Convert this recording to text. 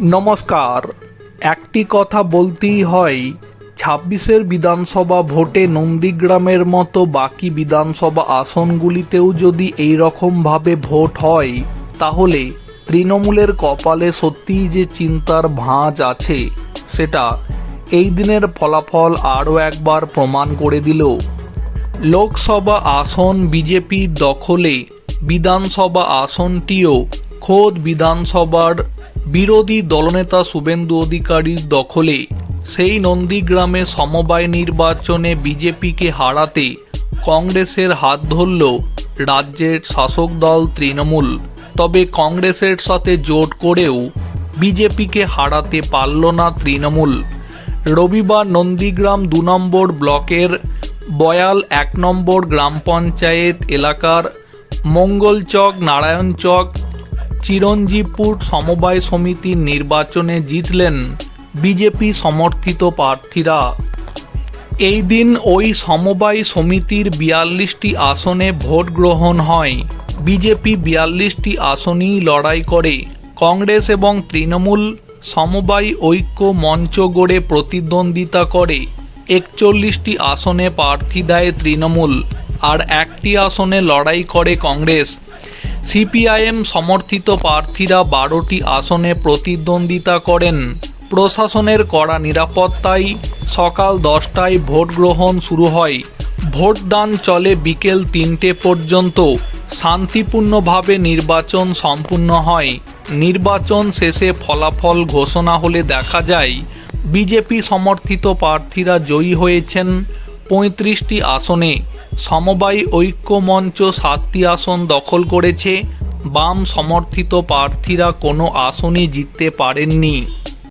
নমস্কার। একটি কথা বলতেই হয়, ছাব্বিশের বিধানসভা ভোটে নন্দীগ্রামের মতো বাকি বিধানসভা আসনগুলিতেও যদি এই রকমভাবে ভোট হয়, তাহলে তৃণমূলের কপালে সত্যিই যে চিন্তার ভাঁজ আছে, সেটা এই দিনের ফলাফল আরও একবার প্রমাণ করে দিল। লোকসভা আসন বিজেপির দখলে বিধানসভা আসনটিও খোদ বিধানসভার বিরোধী দলনেতা শুভেন্দু অধিকারীর দখলে, সেই নন্দীগ্রামে সমবায় নির্বাচনে বিজেপিকে হারাতে কংগ্রেসের হাত ধরল রাজ্যের শাসক দল তৃণমূল। তবে কংগ্রেসের সাথে জোট করেও বিজেপিকে হারাতে পারল না তৃণমূল। রবিবার নন্দীগ্রাম দু নম্বর ব্লকের বয়াল এক নম্বর গ্রাম পঞ্চায়েত এলাকার মঙ্গলচক, নারায়ণচক চিরঞ্জীবপুর সমবায় সমিতির নির্বাচনে জিতলেন বিজেপি সমর্থিত প্রার্থীরা। এই দিন ওই সমবায় সমিতির বিয়াল্লিশটি আসনে ভোট গ্রহণ হয়। বিজেপি বিয়াল্লিশটি আসনেই লড়াই করে। কংগ্রেস এবং তৃণমূল সমবায় ঐক্য মঞ্চ গড়ে প্রতিদ্বন্দ্বিতা করে। একচল্লিশটি আসনে প্রার্থী দেয় তৃণমূল, আর একটি আসনে লড়াই করে কংগ্রেস। সিপিআইএম সমর্থিত প্রার্থীরা বারোটি আসনে প্রতিদ্বন্দ্বিতা করেন। প্রশাসনের কড়া নিরাপত্তায় সকাল দশটায় ভোট গ্রহণ শুরু হয়। ভোটদান চলে বিকেল তিনটে পর্যন্ত। শান্তিপূর্ণভাবে নির্বাচন সম্পূর্ণ হয়। নির্বাচন শেষে ফলাফল ঘোষণা হলে দেখা যায়, বিজেপি সমর্থিত প্রার্থীরা জয়ী হয়েছেন পঁয়ত্রিশটি আসনে সমবায় ঐক্য মঞ্চ সাতটি আসন দখল করেছে। বাম সমর্থিত প্রার্থীরা কোনো আসনই জিততে পারেননি।